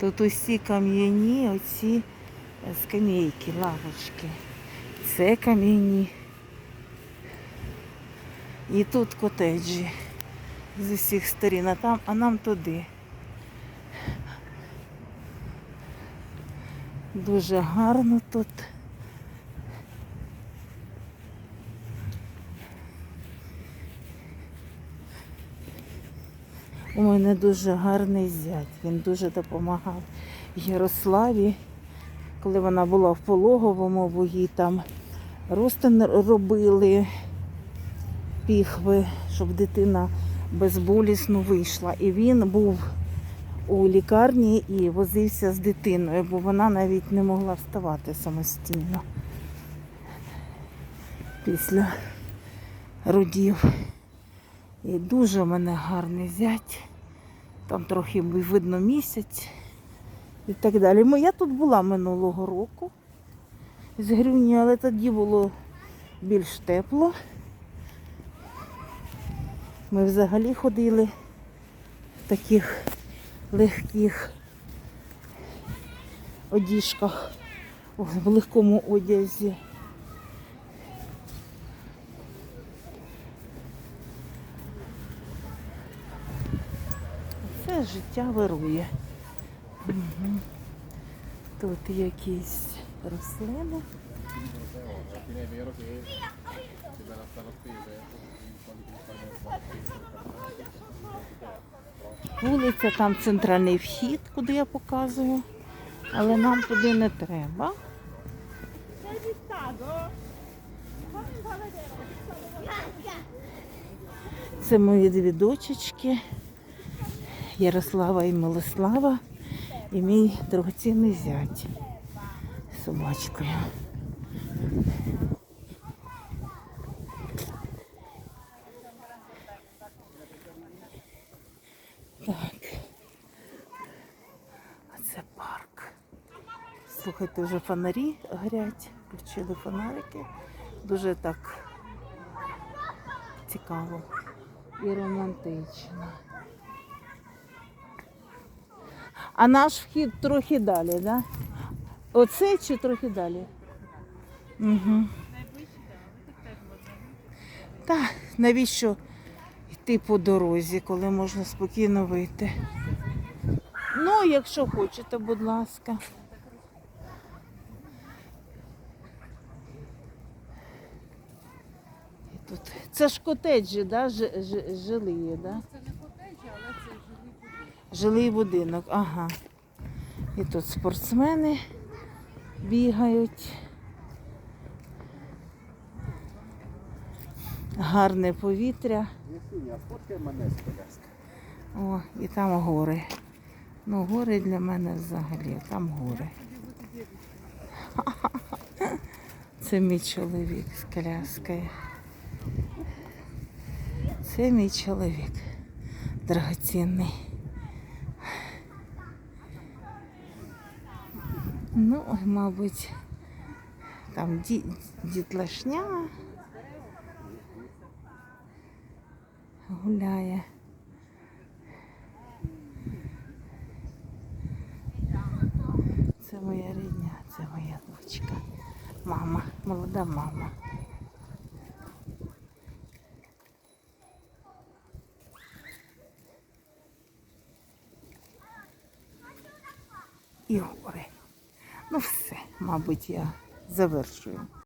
Тут усі кам'яні, оці е, скамейки, лавочки. Це кам'яні. І тут котеджі з усіх сторін, а, там, а нам туди. Дуже гарно тут. У мене дуже гарний зять. Він дуже допомагав Ярославі, коли вона була в пологовому, бо їй там розтин робили піхви, щоб дитина безболісно вийшла. І він був у лікарні і возився з дитиною, бо вона навіть не могла вставати самостійно після родів. І дуже в мене гарний зять. Там трохи видно місяць і так далі. Я тут була минулого року з Грюні, але тоді було більш тепло. Ми взагалі ходили в таких легких одіжках, в легкому одязі. Життя вирує. Мгм. Тут якісь рослини. Вулиця, там центральний вхід, куди я показую. Але нам туди не треба. Це мої дві дочечки. Ярослава і Милослава. І мій дорогоцінний зять з собачкою. Так. А це парк. Слухайте, вже фонарі горять, включили фонарики. Дуже так цікаво і романтично. А наш вхід трохи далі, так? Да? Оце чи трохи далі? Угу. Так, навіщо йти по дорозі, коли можна спокійно вийти? Ну, якщо хочете, будь ласка. Тут. Це ж котеджі, да? Ж, ж, жилі, да? Це не котеджі, але це жилий будинок. Жилий будинок, ага. І тут спортсмени бігають. Гарне повітря. О, і там гори. Ну, гори для мене взагалі, там гори. Це мій чоловік з коляскою. Це мій чоловік драгоцінний. Ну, мабуть, там ді, дітлашня гуляє. Це моя рідня, це моя дочка. Мама, молода мама. І гори. Ну все, мабуть, я завершую.